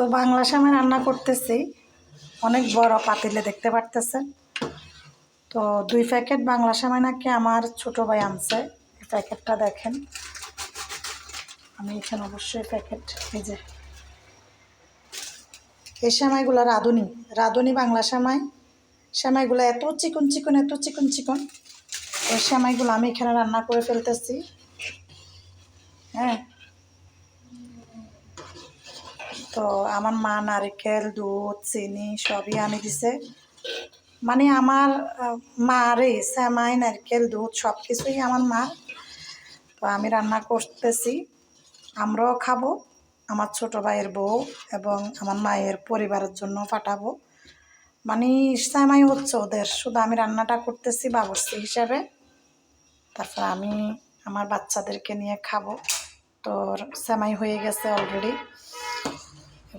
তো বাংলা সামে রান্না করতেছি। অনেক বড় পাতিলে দেখতে পারতেছেন। তো দুই প্যাকেট বাংলা সামাই নাকি আমার ছোট ভাই আনছে। এই প্যাকেটটা দেখেন। আমি এখানে অবশ্যই প্যাকেট, এই যে। এই সেমাইগুলো রাঁধুনি। রাঁধুনি বাংলা সেমাই সেমাইগুলো এত চিকন চিকন, এত চিকন চিকন। ওই সেমাইগুলো আমি এখানে রান্না করে ফেলতেছি। হ্যাঁ তো আমার মা নারকেল, দুধ, চিনি সবই আনি দিছে। মানে আমার মারে সেমাই, নারকেল, দুধ সব কিছুই আমার মা। তো আমি রান্না করতেছি, আমরাও খাব, আমার ছোট ভাইয়ের বউ এবং আমার মায়ের পরিবারের জন্য পাঠাবো। মানে সেমাই হচ্ছে ওদের, শুধু আমি রান্নাটা করতেছি বাবরসি হিসাবে। তারপর আমি আমার বাচ্চাদেরকে নিয়ে খাব। তো সেমাই হয়ে গেছে অলরেডি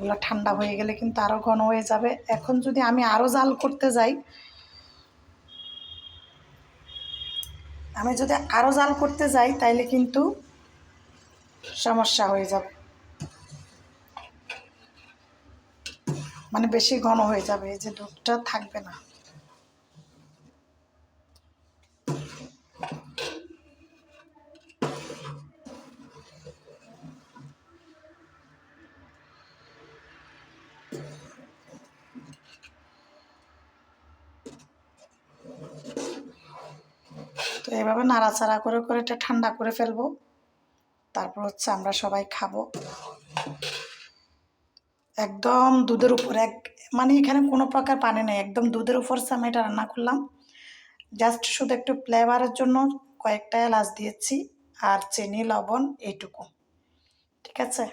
এগুলো ঠান্ডা হয়ে গেলে কিন্তু আরও ঘন হয়ে যাবে। এখন যদি আমি আরও জাল করতে যাই, আমি যদি আরও জাল করতে যাই, তাইলে কিন্তু সমস্যা হয়ে যাবে। মানে বেশি ঘন হয়ে যাবে, এই যে দুধটা থাকবে না। এভাবে নাড়াচাড়া করে করে এটা ঠান্ডা করে ফেলব। তারপর হচ্ছে আমরা সবাই খাব। একদম দুধের উপর, এক মানে এখানে কোনো প্রকার পানি নেই, একদম দুধের উপর আমি এটা রান্না করলাম। জাস্ট শুধু একটু ফ্লেভারের জন্য কয়েকটা এলাচ দিয়েছি আর চিনি, লবণ এইটুকু। ঠিক আছে?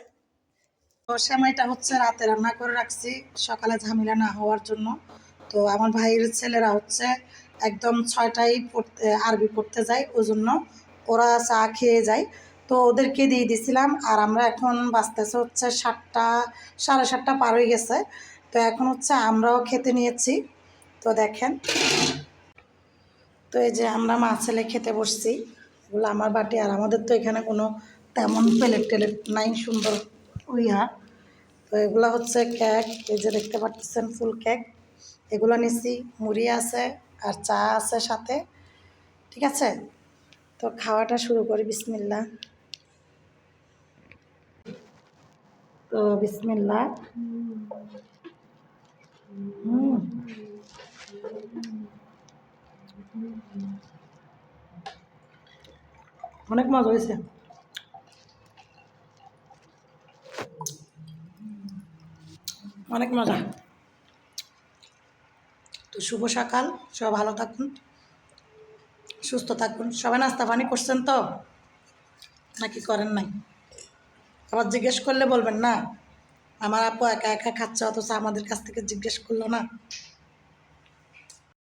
তো সেমাইটা হচ্ছে রাতে রান্না করে রাখছি, সকালে ঝামেলা না হওয়ার জন্য। তো আমার ভাইয়ের ছেলেরা হচ্ছে একদম ছয়টায় পড়তে, আরবি পড়তে যায় ওই জন্য ওরা চা খেয়ে যায়। তো ওদেরকে দিয়ে দিছিলাম, আর আমরা এখন বাঁচতেছে হচ্ছে সাতটা, সাড়ে সাতটা পার হয়ে গেছে। তো এখন হচ্ছে আমরাও খেতে নিয়েছি। তো দেখেন, তো এই যে আমরা মা ছেলে খেতে বসছি। এগুলো আমার বাটি আর আমাদের তো এখানে কোনো তেমন প্লেট টেলেট নাই, সুন্দর উইহা তো এগুলো হচ্ছে কেক এই যে দেখতে পাচ্ছেন ফুল কেক এগুলো নিছি, মুড়ি আছে। আর চা আছে সাথে, ঠিক আছে? তো খাওয়াটা শুরু করি বিসমিল্লা তো বিসমিল্লা অনেক মজা হয়েছে। অনেক মজা। তো শুভ সকাল, সবাই ভালো থাকুন, সুস্থ থাকুন। সবাই নাস্তা পানি করছেন তো? নাকি করেন নাই? আবার জিজ্ঞেস করলে বলবেন না? আমার আপু একা একা খাচ্ছে, অথচ আমাদের কাছ থেকে জিজ্ঞেস করল না।